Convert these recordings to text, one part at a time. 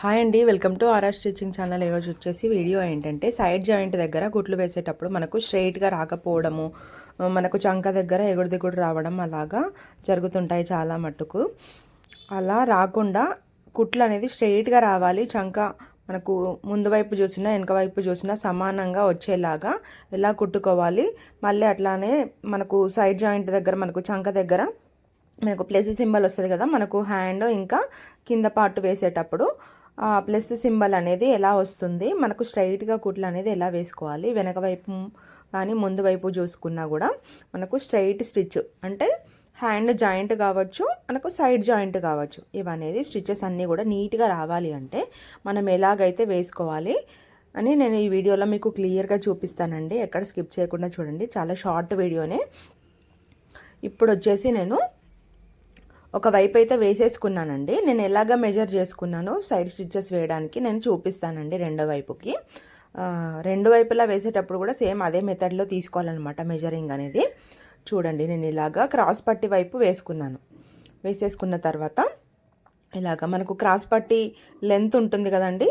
Hi అండి welcome to RR stitching channel. ఈరోజు వచ్చేసి వీడియో ఏంటంటే సైడ్ జాయింట్ దగ్గర గుట్లు వేసేటప్పుడు మనకు స్ట్రైట్గా రాకపోవడము మనకు చంక దగ్గర ఎగుడు దిగుడు రావడం అలాగా జరుగుతుంటాయి చాలా మట్టుకు. అలా రాకుండా కుట్లు అనేది స్ట్రైట్గా రావాలి చంక మనకు ముందు వైపు చూసినా వెనక వైపు చూసినా సమానంగా వచ్చేలాగా ఎలా కుట్టుకోవాలి. మళ్ళీ అట్లానే మనకు సైడ్ జాయింట్ దగ్గర మనకు చంక దగ్గర మనకు ప్లేస్ సింబల్ వస్తుంది కదా మనకు హ్యాండ్ ఇంకా కింద పార్ట్ వేసేటప్పుడు ప్లస్ సింబల్ అనేది ఎలా వస్తుంది? మనకు స్ట్రైట్గా కుట్లు అనేది ఎలా వేసుకోవాలి? వెనక వైపు కానీ ముందు వైపు చూసుకున్నా కూడా మనకు స్ట్రైట్ స్టిచ్ అంటే హ్యాండ్ జాయింట్ కావచ్చు మనకు సైడ్ జాయింట్ కావచ్చు. ఇవనేది స్టిచెస్ అన్నీ కూడా నీట్గా రావాలి అంటే మనం ఎలాగైతే వేసుకోవాలి అని నేను ఈ వీడియోలో మీకు క్లియర్గా చూపిస్తానండి. ఎక్కడ స్కిప్ చేయకుండా చూడండి. చాలా షార్ట్ వీడియోనే. ఇప్పుడు వచ్చేసి నేను ఒక వైపు అయితే వేసేసుకున్నానండి. నేను ఎలాగ మెజర్ చేసుకున్నానో సైడ్ స్టిచ్చెస్ వేయడానికి నేను చూపిస్తానండి రెండో వైపుకి. రెండు వైపులా వేసేటప్పుడు కూడా సేమ్ అదే మెథడ్లో తీసుకోవాలన్నమాట మెజరింగ్ అనేది. చూడండి నేను ఇలాగా క్రాస్ పట్టి వైపు వేసుకున్నాను. వేసేసుకున్న తర్వాత ఇలాగ మనకు క్రాస్ పట్టి లెంత్ ఉంటుంది కదండి.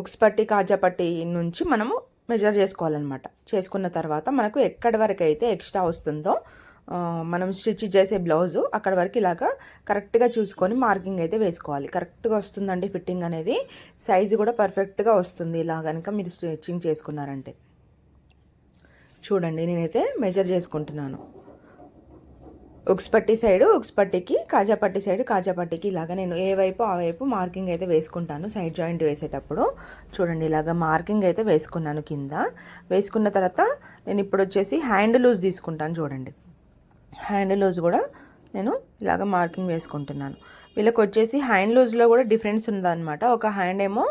ఉక్స్ పట్టి కాజా పట్టి నుంచి మనము మెజర్ చేసుకోవాలన్నమాట. చేసుకున్న తర్వాత మనకు ఎక్కడి వరకు అయితే ఎక్స్ట్రా వస్తుందో మనం స్టిచ్ చేసే బ్లౌజు అక్కడ వరకు ఇలాగా కరెక్ట్గా చూసుకొని మార్కింగ్ అయితే వేసుకోవాలి. కరెక్ట్గా వస్తుందండి ఫిట్టింగ్ అనేది. సైజు కూడా పర్ఫెక్ట్గా వస్తుంది ఇలా కనుక మీరు స్టిచ్చింగ్ చేసుకున్నారంటే. చూడండి నేనైతే మెజర్ చేసుకుంటున్నాను. ఉక్స్పట్టి సైడ్ సైడు కాజాపట్టి సైడ్ కాజాపట్టికి సైడు ఇలాగ నేను ఏ వైపు ఆ వైపు మార్కింగ్ అయితే వేసుకుంటాను సైడ్ జాయింట్ వేసేటప్పుడు. చూడండి ఇలాగ మార్కింగ్ అయితే వేసుకున్నాను కింద. వేసుకున్న తర్వాత నేను ఇప్పుడు వచ్చేసి హ్యాండ్ లూజ్ తీసుకుంటాను చూడండి. హ్యాండ్ లూజ్ కూడా నేను ఇలాగ మార్కింగ్ వేసుకుంటున్నాను. వీళ్ళకి వచ్చేసి హ్యాండ్ లూజ్లో కూడా డిఫరెన్స్ ఉందన్నమాట. ఒక హ్యాండ్ ఏమో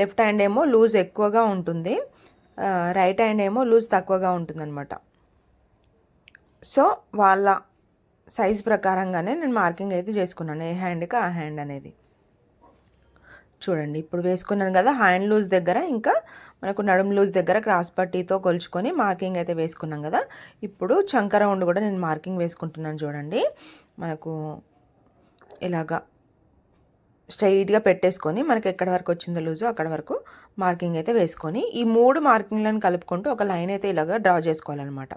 లెఫ్ట్ హ్యాండ్ ఏమో లూజ్ ఎక్కువగా ఉంటుంది. రైట్ హ్యాండ్ ఏమో లూజ్ తక్కువగా ఉంటుందన్నమాట. సో వాళ్ళ సైజ్ ప్రకారంగానే నేను మార్కింగ్ అయితే చేసుకున్నాను. ఏ హ్యాండ్కి ఆ హ్యాండ్ అనేది. చూడండి ఇప్పుడు వేసుకున్నాను కదా హ్యాండ్ లూజ్ దగ్గర ఇంకా మనకు నడుము లూజ్ దగ్గర క్రాస్ పట్టీతో కొలుచుకొని మార్కింగ్ అయితే వేసుకున్నాం కదా. ఇప్పుడు చంక రౌండ్ కూడా నేను మార్కింగ్ వేసుకుంటున్నాను చూడండి. మనకు ఇలాగా స్ట్రైట్గా పెట్టేసుకొని మనకి ఎక్కడి వరకు వచ్చిందో లూజు అక్కడ వరకు మార్కింగ్ అయితే వేసుకొని ఈ మూడు మార్కింగ్లను కలుపుకుంటూ ఒక లైన్ అయితే ఇలాగ డ్రా చేసుకోవాలన్నమాట.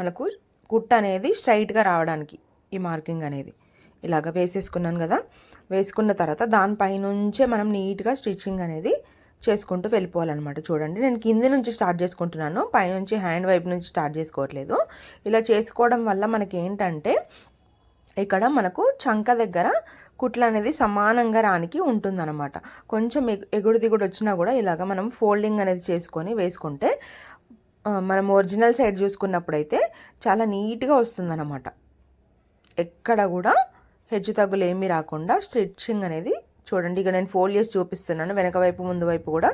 మనకు కుట్ అనేది స్ట్రైట్గా రావడానికి ఈ మార్కింగ్ అనేది. ఇలాగ వేసేసుకున్నాను కదా. వేసుకున్న తర్వాత దానిపైనుంచే మనం నీట్గా స్టిచ్చింగ్ అనేది చేసుకుంటూ వెళ్ళిపోవాలన్నమాట. చూడండి నేను కింది నుంచి స్టార్ట్ చేసుకుంటున్నాను. పైనుంచి హ్యాండ్ వైపు నుంచి స్టార్ట్ చేసుకోవట్లేదు. ఇలా చేసుకోవడం వల్ల మనకి ఏంటంటే ఇక్కడ మనకు చంక దగ్గర కుట్లు అనేది సమానంగా రానికి ఉంటుందన్నమాట. కొంచెం ఎగుడు దిగుడు వచ్చినా కూడా ఇలాగ మనం ఫోల్డింగ్ అనేది చేసుకొని వేసుకుంటే మనం ఒరిజినల్ సైడ్ చూసుకున్నప్పుడైతే చాలా నీట్గా వస్తుందన్నమాట. ఎక్కడ కూడా హెచ్చు తగ్గులు ఏమీ రాకుండా స్టిచ్చింగ్ అనేది చూడండి. ఇక నేను ఫోల్డ్ చేసి చూపిస్తున్నాను. వెనక వైపు ముందు వైపు కూడా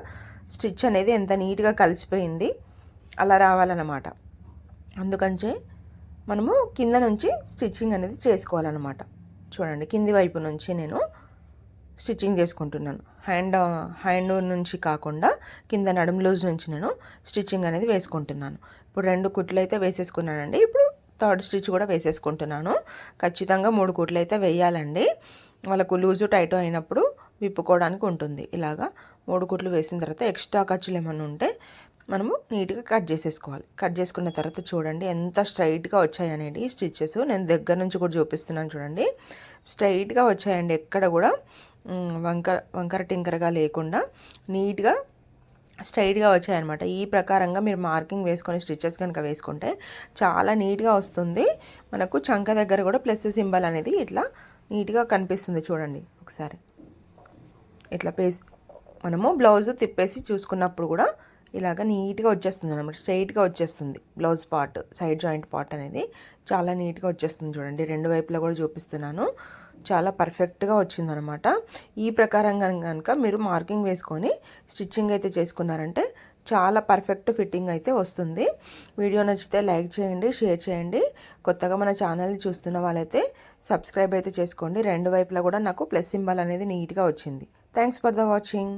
స్టిచ్ అనేది ఎంత నీట్గా కలిసిపోయింది అలా రావాలన్నమాట. అందుకంచే మనము కింద నుంచి స్టిచ్చింగ్ అనేది చేసుకోవాలన్నమాట. చూడండి కింది వైపు నుంచి నేను స్టిచ్చింగ్ చేసుకుంటున్నాను. హ్యాండ్ హ్యాండ్ నుంచి కాకుండా కింద నడుము లూజ్ నుంచి నేను స్టిచ్చింగ్ అనేది వేసుకుంటున్నాను. ఇప్పుడు రెండు కుట్లు అయితే వేసేసుకున్నానండి. ఇప్పుడు థర్డ్ స్టిచ్ కూడా వేసేసుకుంటున్నాను. ఖచ్చితంగా మూడు కుట్లు అయితే వేయాలండి. వాళ్ళకు లూజు టైట్ అయినప్పుడు విప్పుకోవడానికి ఉంటుంది. ఇలాగా మూడు కుట్లు వేసిన తర్వాత ఎక్స్ట్రా ఖర్చులు ఏమైనా ఉంటే మనము నీట్గా కట్ చేసేసుకోవాలి. కట్ చేసుకున్న తర్వాత చూడండి ఎంత స్ట్రైట్గా వచ్చాయనేది స్టిచ్చెస్. నేను దగ్గర నుంచి కూడా చూపిస్తున్నాను చూడండి. స్ట్రైట్గా వచ్చాయండి ఎక్కడ కూడా. వంకర వంకర టింకరగా లేకుండా నీట్గా స్ట్రైట్గా వచ్చాయన్నమాట. ఈ ప్రకారంగా మీరు మార్కింగ్ వేసుకొని స్టిచ్చెస్ కనుక వేసుకుంటే చాలా నీట్గా వస్తుంది. మనకు చంక దగ్గర కూడా ప్లస్ సింబల్ అనేది ఇట్లా నీట్గా కనిపిస్తుంది చూడండి ఒకసారి. ఇట్లా పేసి మనము బ్లౌజ్ తిప్పేసి చూసుకున్నప్పుడు కూడా ఇలాగ నీట్గా వచ్చేస్తుంది అనమాట స్ట్రైట్గా వచ్చేస్తుంది blouse part side joint part అనేది. చాలా నీట్గా వచ్చేస్తుంది చూడండి. రెండు వైపులా కూడా చూపిస్తున్నాను. చాలా పర్ఫెక్ట్గా వచ్చిందనమాట ఈ ప్రకారంగా కనుక మీరు మార్కింగ్ వేసుకొని స్టిచ్చింగ్ అయితే చేసుకున్నారంటే చాలా పర్ఫెక్ట్ ఫిట్టింగ్ అయితే వస్తుంది. వీడియో నచ్చితే లైక్ చేయండి షేర్ చేయండి. కొత్తగా మన ఛానల్ని చూస్తున్న వాళ్ళైతే సబ్స్క్రైబ్ అయితే చేసుకోండి. రెండు వైపులా కూడా నాకు ప్లస్ సింబల్ అనేది నీట్గా వచ్చింది. Thanks for the watching.